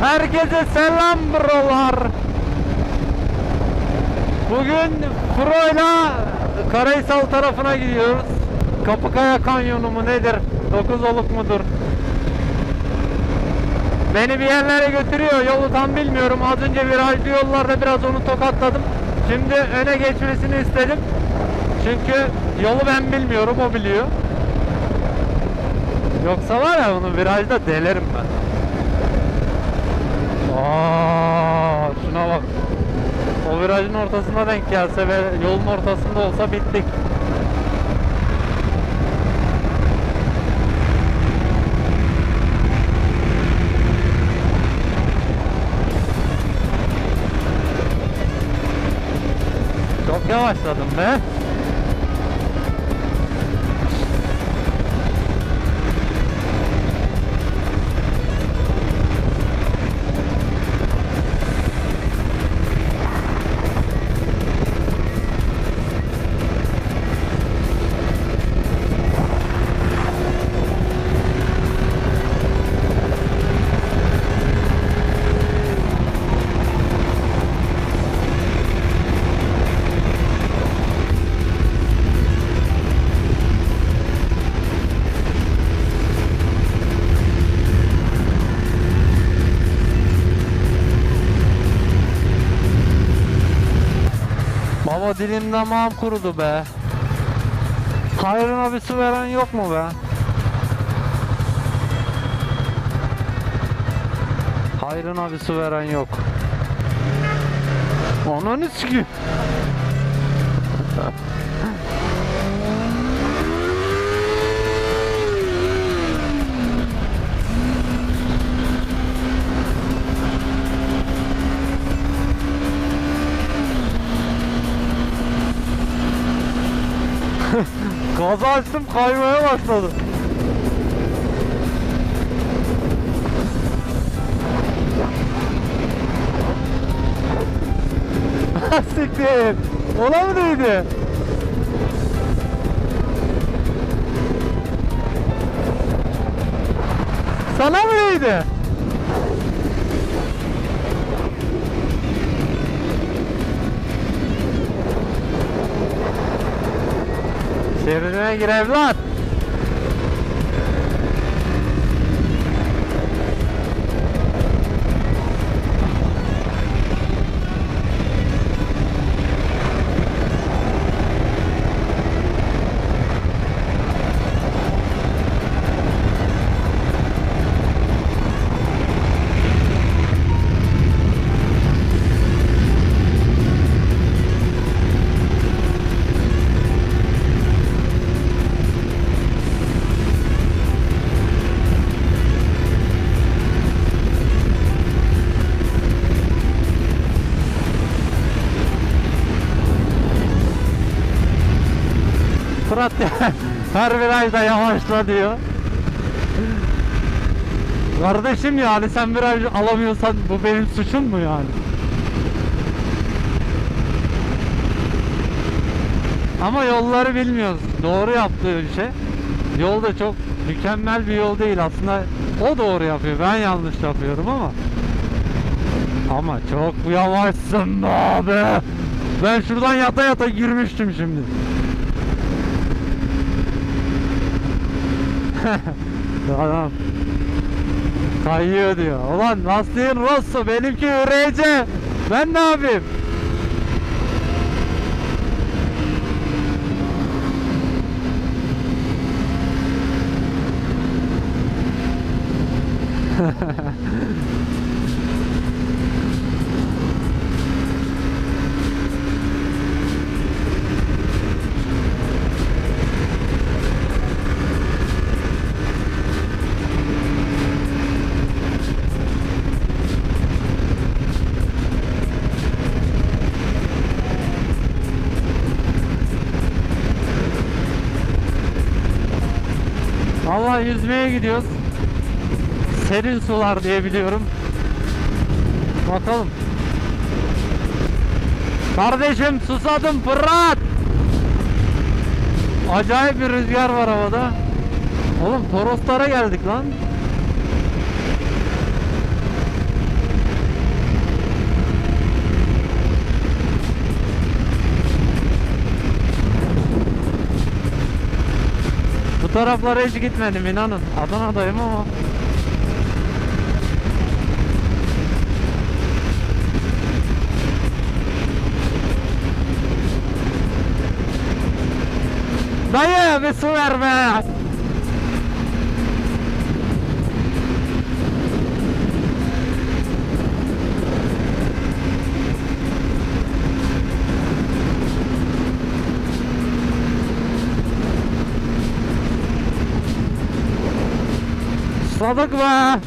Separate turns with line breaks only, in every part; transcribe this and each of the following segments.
Herkese selam brolar. Bugün Pro'yla Karahisal tarafına gidiyoruz. Kapıkaya Kanyonu mu nedir? Dokuz oluk mudur? Beni bir yerlere götürüyor. Yolu tam bilmiyorum. Az önce virajlı yollarda biraz onu tokatladım. Şimdi öne geçmesini istedim. Çünkü yolu ben bilmiyorum, o biliyor. Yoksa var ya bunu virajda delerim ben. Aa, şuna bak. O virajın ortasına denk gelse ve yolun ortasında olsa bittik. Çok yavaşladım be. Dilim damağım kurudu be. Hayrına bir su veren yok mu be? Hayrına bir su veren yok. Ananı sikeyim. Gazı açtım kaymaya başladı. Siktir. Ona mı değdi? Sana mı değdi? Şeridine gir evlat. her virajda yavaşla diyor. Kardeşim yani sen viraj alamıyorsan bu benim suçum mu yani? Ama yolları bilmiyoruz. Doğru yaptığı bir şey. Yol da çok mükemmel bir yol değil aslında. O doğru yapıyor. Ben yanlış yapıyorum ama. Ama çok yavaşsın abi. Ben şuradan yata yata girmiştim şimdi. Adam kayıyor diyor. Ulan lastiğin Rosso benimki üreyece. Ben ne yapayım? Vallahi yüzmeye gidiyoruz. Serin sular diye biliyorum. Bakalım. Kardeşim susadım Fırat. Acayip bir rüzgar var havada. Oğlum Toroslara geldik lan. Taraflara hiç gitmedim inanın. Adana'dayım ama. Dayı bir su ver be. Susadık be.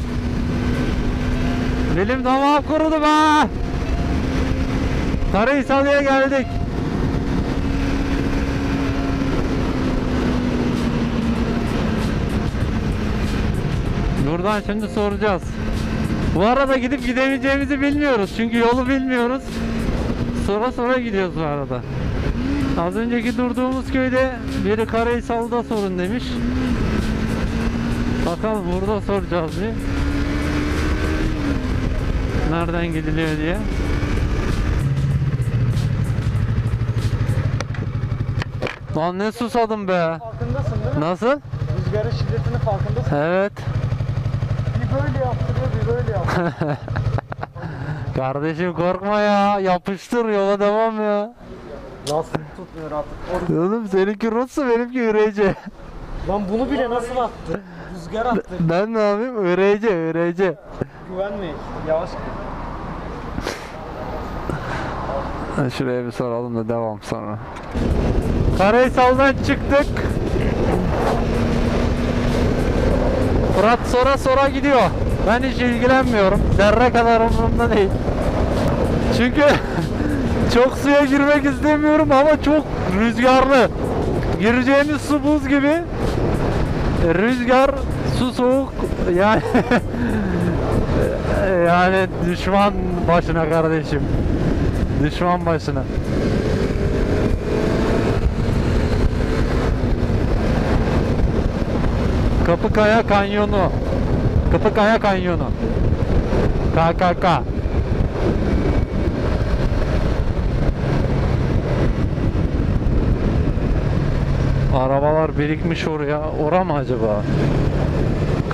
Dilim damağım kurudu be. Karahisar'a geldik. Buradan şimdi soracağız. Bu arada gidip gidemeyeceğimizi bilmiyoruz. Çünkü yolu bilmiyoruz. Sonra sonra gidiyoruz bu arada. Az önceki durduğumuz köyde biri Karahisar'da sorun demiş. Bakalım burada soracağız bir. Nereden gidiliyor diye. Lan ne susadım be.
Farkındasın değil mi?
Nasıl?
Rüzgarın şiddetini farkındasın.
Evet.
Bir böyle yaptırıyor, bir böyle yaptırıyor.
Kardeşim korkma ya. Yapıştır yola devam ya.
Lastik tutmuyor artık.
Oğlum seninki Rus'sa benimki üreyce.
Lan bunu bile nasıl attı? Rüzgar attı.
Ben ne yapayım? Üreyce, üreyce.
Güvenmeyin. Yavaş gidin.
Şuraya bir soralım da devam sonra. Karaysal'dan çıktık. Fırat sonra sonra gidiyor. Ben hiç ilgilenmiyorum. Zerre kadar umurumda değil. Çünkü çok suya girmek istemiyorum ama çok rüzgarlı. Gireceğimiz su buz gibi. Rüzgar, su soğuk. Yani yani düşman başına kardeşim. Düşman başına. Kapıkaya Kanyonu. Kapıkaya Kanyonu. KKK. Arabalar birikmiş oraya. Ora mı acaba?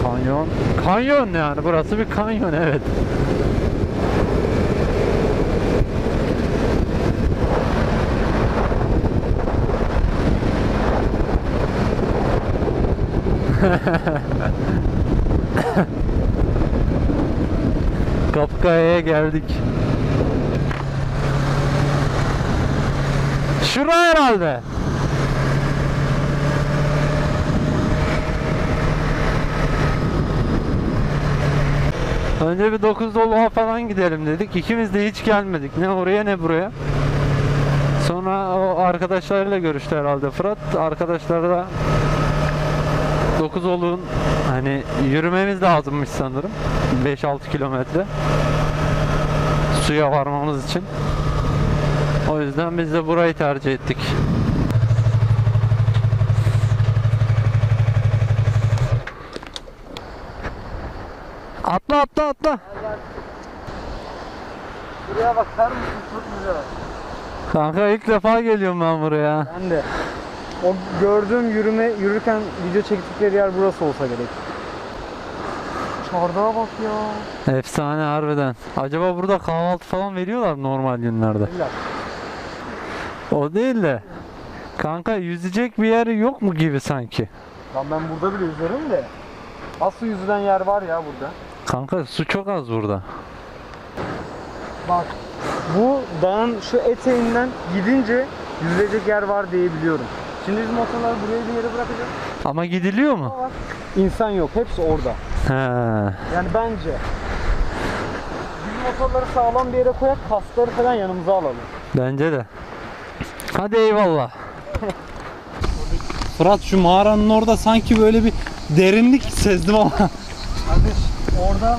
Kanyon. Kanyon yani. Burası bir kanyon evet. Kapkaya'ya geldik. Şura herhalde. Önce bir 9 doluğa falan gidelim dedik. İkimiz de hiç gelmedik. Ne oraya ne buraya. Sonra o arkadaşlarıyla görüştü herhalde Fırat. Arkadaşlar da 9 olun hani yürümemiz lazımmış sanırım 5-6 kilometre suya varmamız için o yüzden biz de burayı tercih ettik atla atla
Buraya bakar mısın? Çok güzel.
kanka ilk defa geliyorum ben buraya
Ben de. O gördüğüm yürüme, yürürken video çektikleri yer burası olsa gerek. Çardağa bak ya.
efsane harbiden acaba burada kahvaltı falan veriyorlar normal günlerde
İlla.
o değil de kanka yüzecek bir yer yok mu gibi sanki
Lan ben burada bile yüzerim de. Asıl yüzülen yer var ya burada.
Kanka su çok az burada.
Bak. Bu dağın şu eteğinden gidince yüzülecek yer var diye biliyorum. Şimdi biz motorları buraya bir yere bırakacağız.
Ama gidiliyor mu?
Bak, İnsan yok. Hepsi orada.
He.
Yani bence. Biz motorları sağlam bir yere koyak, kaskları falan yanımıza alalım.
Bence de. Hadi eyvallah. Fırat şu mağaranın orada sanki böyle bir derinlik sezdim ama.
Kardeş orada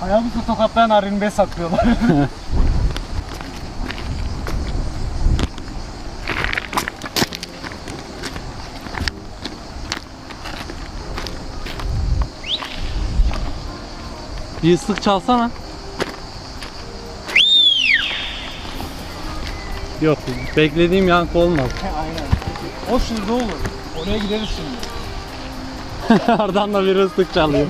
Hayabusa tokatlayan Arin saklıyorlar.
Bir ıslık çalsana. Yok beklediğim yankı olmaz.
Aynen. O şurada olur. Oraya gideriz şimdi.
Oradan da bir ıslık çalıyor.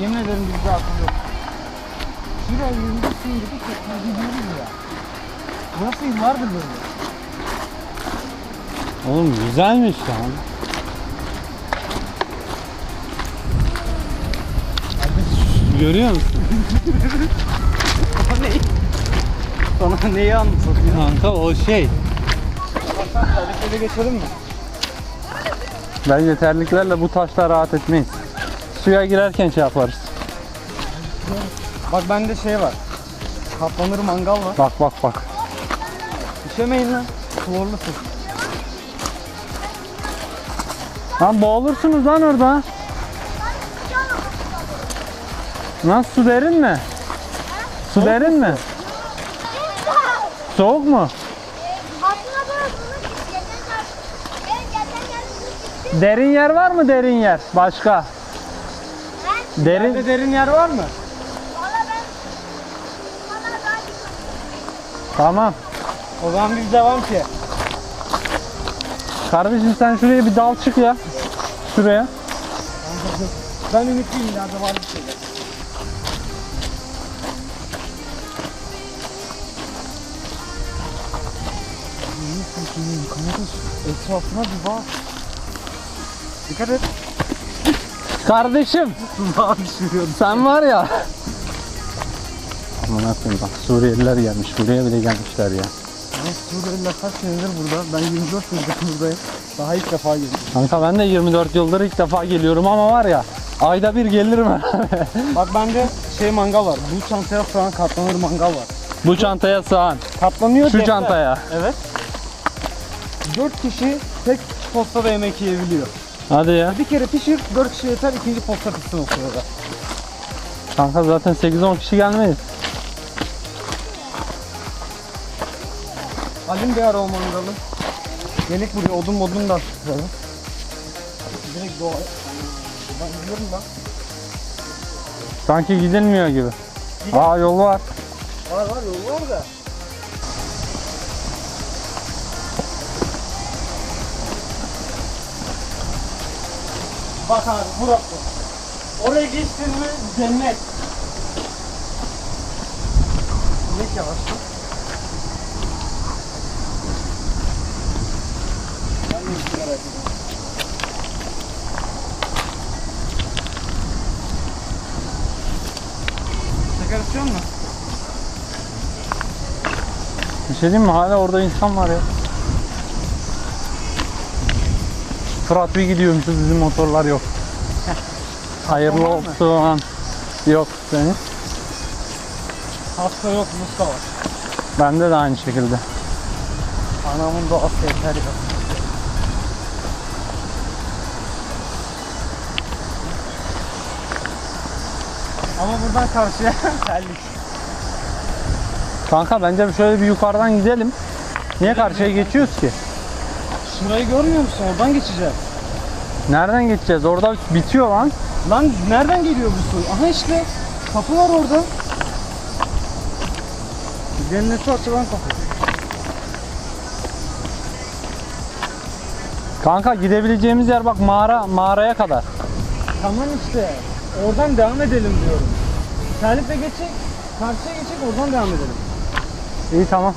Yemin ederim bizde akıl yok. Şuraya yürüdüksün dedik ya gidiyoruz ya. Burası yıllardır böyle.
Oğlum güzelmiş lan. Görüyor musun?
O ne? Sana neyi anlatıyor?
Kanka o şey.
Tehlikeli geçelim mi?
Bence terliklerle bu taşla rahat etmeyiz. Suya girerken şey yaparız.
Bak bende şey var. Katlanır mangal var.
Bak bak bak.
Üşemeyin lan. Klorlu su.
Lan boğulursunuz lan orada. Nasıl su derin mi? Su derin mi? Soğuk mu?
Aslında böyle bunu geçen yaz, evet geçen yaz bunu gittim.
Derin yer var mı derin yer? Başka. Derin.
Nerede derin yer var mı?
Tamam.
O zaman biz devam ki.
Kardeşim sen şuraya bir dal çık ya. Şuraya.
Ben ümitliyim ileride var bir şeyler. Etrafına bir bak. Dikkat et.
Kardeşim
Tuzağa düşürüyorum.
sen var ya. Aman akıyım bak Suriyeliler gelmiş. Buraya bile gelmişler ya.
Ben Suriyeliler kaç senedir burada? Ben 24 senedir buradayım. Daha ilk defa geldim.
Kanka ben de 24 yıldır ilk defa geliyorum ama var ya ayda bir gelirim herhalde.
Bak bende şey mangal var. Bu çantaya falan katlanır mangal var.
Bu çantaya sığan.
Katlanıyor
Şu
defter.
çantaya.
Evet. 4 kişi tek postada yemek yiyebiliyor.
Hadi ya.
Bir kere pişir, 4 kişi yeter, ikinci posta pişsin o sırada.
Kanka zaten 8-10 kişi gelmeyiz.
Halim bir ara o mangalı. Gelip buraya odun modun da tutalım. Direkt doğa. Ben gidiyorum lan.
Sanki gidilmiyor gibi. Aa yol var.
Var var yol var da. Bak abi burası. Oraya geçtin mi cennet. Ne ediyorum. Şeker istiyor musun?
Bir şey diyeyim mi? Hala orada insan var ya. Fırat bir gidiyormuşuz bizim motorlar yok. Hayırlı
mı?
olsun. Yok senin.
Hasta yok, Mustafa var.
Bende de aynı şekilde.
Anamın doğası yeter ya. Ama buradan karşıya terlik.
Kanka bence şöyle bir yukarıdan gidelim. Niye karşıya geçiyoruz ki?
Şurayı görmüyor musun? Oradan geçeceğiz.
Nereden geçeceğiz? Orada bitiyor lan.
Lan nereden geliyor bu su? Aha işte. Kapı var orada. Cennete açılan kapı.
Kanka gidebileceğimiz yer bak mağara mağaraya kadar.
Tamam işte. Oradan devam edelim diyorum. Terlikle geçecek. Karşıya geçecek oradan devam edelim.
İyi tamam.